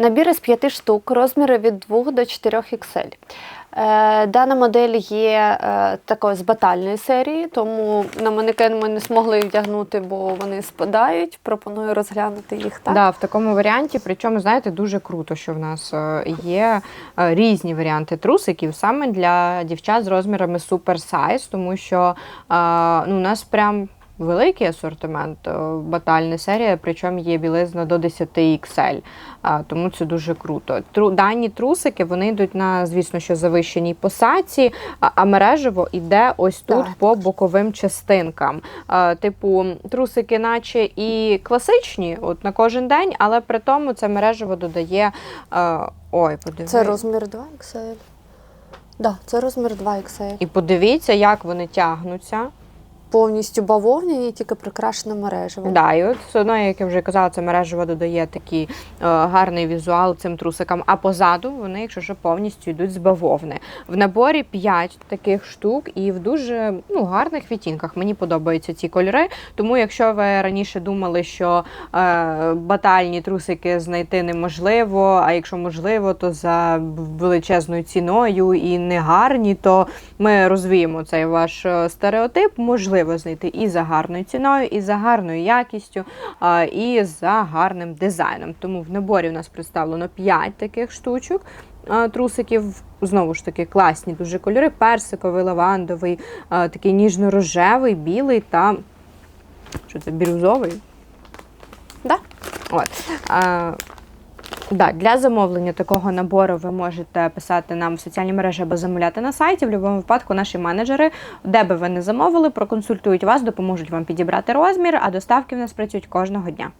Набір із 5 штук, розміри від 2 до 4 XL. Е, Дана модель є е, такою з батальної серії, тому на манекен ми не змогли вдягнути, бо вони спадають. Пропоную розглянути їх так. Да, в такому варіанті. Причому, знаєте, дуже круто, що в нас е, є різні варіанти трусиків саме для дівчат з розмірами суперсайз, тому що ну, у нас прям. Великий асортимент е, батальна серія, причому є білизна до 10 XL, тому це дуже круто. Дані трусики вони йдуть на, звісно, що завищеній посадці, а, мережево йде ось тут Так. по боковим частинкам. Типу, трусики, наче і класичні, от на кожен день, але при тому це мережево додає. Ой, подивіться. Це розмір 2 XL. Да, це розмір 2 XL. І подивіться, як вони тягнуться. Повністю бавовняні, тільки прикрашена мережево. Да, і от все одно, як я вже казала, це мережево додає такий е, гарний візуал цим трусикам. А позаду вони, якщо що, повністю йдуть з бавовни. В наборі 5 таких штук і в дуже ну, гарних відтінках. Мені подобаються ці кольори. Тому, якщо ви раніше думали, що е, батальні трусики знайти неможливо, а якщо можливо, то за величезною ціною і не гарні, то ми розвіємо цей ваш е, стереотип. Можливо знайти і за гарною ціною, і за гарною якістю, і за гарним дизайном. Тому в наборі у нас представлено 5 таких штучок. Трусиків, знову ж таки класні дуже кольори: персиковий, лавандовий, такий ніжно-рожевий, білий та що це бірюзовий. Да? От. Да, для замовлення такого набору ви можете писати нам в соціальні мережі або замовляти на сайті. В будь-якому випадку наші менеджери, де би ви не замовили, проконсультують вас, допоможуть вам підібрати розмір, а доставки в нас працюють кожного дня.